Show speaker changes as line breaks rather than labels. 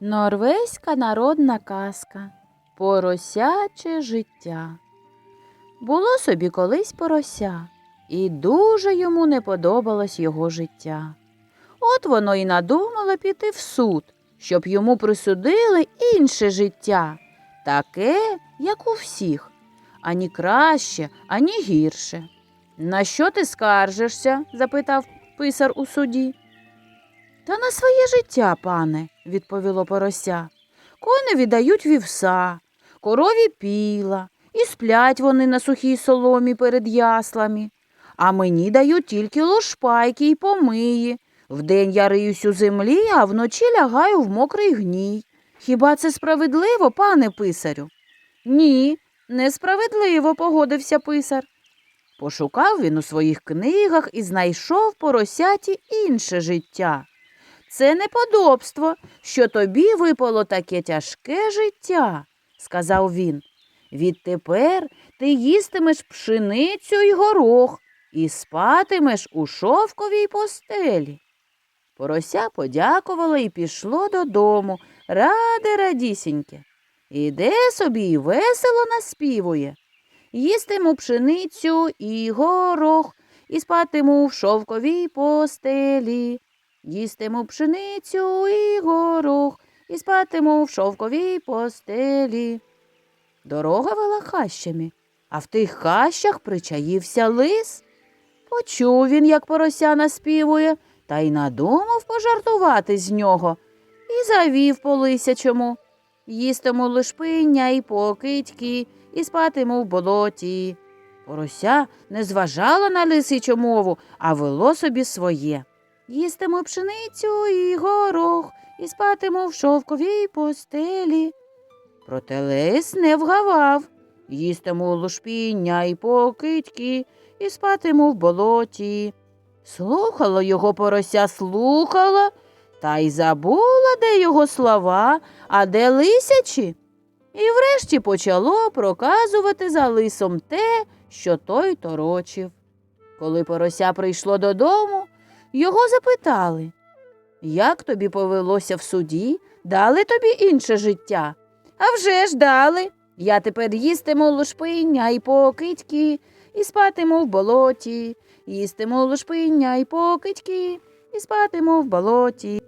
Норвезька народна казка Поросяче життя. Було собі колись порося, і дуже йому не подобалось його життя. От воно й надумало піти в суд, щоб йому присудили інше життя, таке, як у всіх, ані краще, ані гірше. На що ти скаржишся? запитав писар у суді. Та на своє життя, пане, відповіло порося. Кони віддають вівса, корові піла, і сплять вони на сухій соломі перед яслами. А мені дають тільки лошпайки й помиї. Вдень я риюсь у землі, а вночі лягаю в мокрий гній. Хіба це справедливо, пане писарю? Ні, несправедливо, погодився писар. Пошукав він у своїх книгах і знайшов поросяті інше життя. Це неподобство, що тобі випало таке тяжке життя, сказав він. Відтепер ти їстимеш пшеницю й горох і спатимеш у шовковій постелі. Порося подякувало і пішло додому, раде радісіньке. Іде собі й весело наспівує. Їстиму пшеницю і горох, і спатиму в шовковій постелі. Їстиму пшеницю і горох, і спатиму в шовковій постелі. Дорога вела хащами, а в тих хащах причаївся лис. Почув він, як порося наспівує, та й надумав пожартувати з нього і завів по лисячому. Їстиму лишпиня і покидьки, і спатиму в болоті. Порося не зважала на лисичу мову, а вело собі своє. Їстиму пшеницю і горох, і спатиму в шовковій постелі. Проте лис не вгавав. Їстиму лушпіння і покидьки, і спатиму в болоті. Слухало його порося, слухала, та й забула, де його слова, а де лисячі. І врешті почало проказувати за лисом те, що той торочив. Коли порося прийшло додому, його запитали, як тобі повелося в суді, дали тобі інше життя? А вже ж дали. Я тепер їстиму лушпиня і покидьки, і спатиму в болоті, їстиму лушпиня і покидьки, і спатиму в болоті.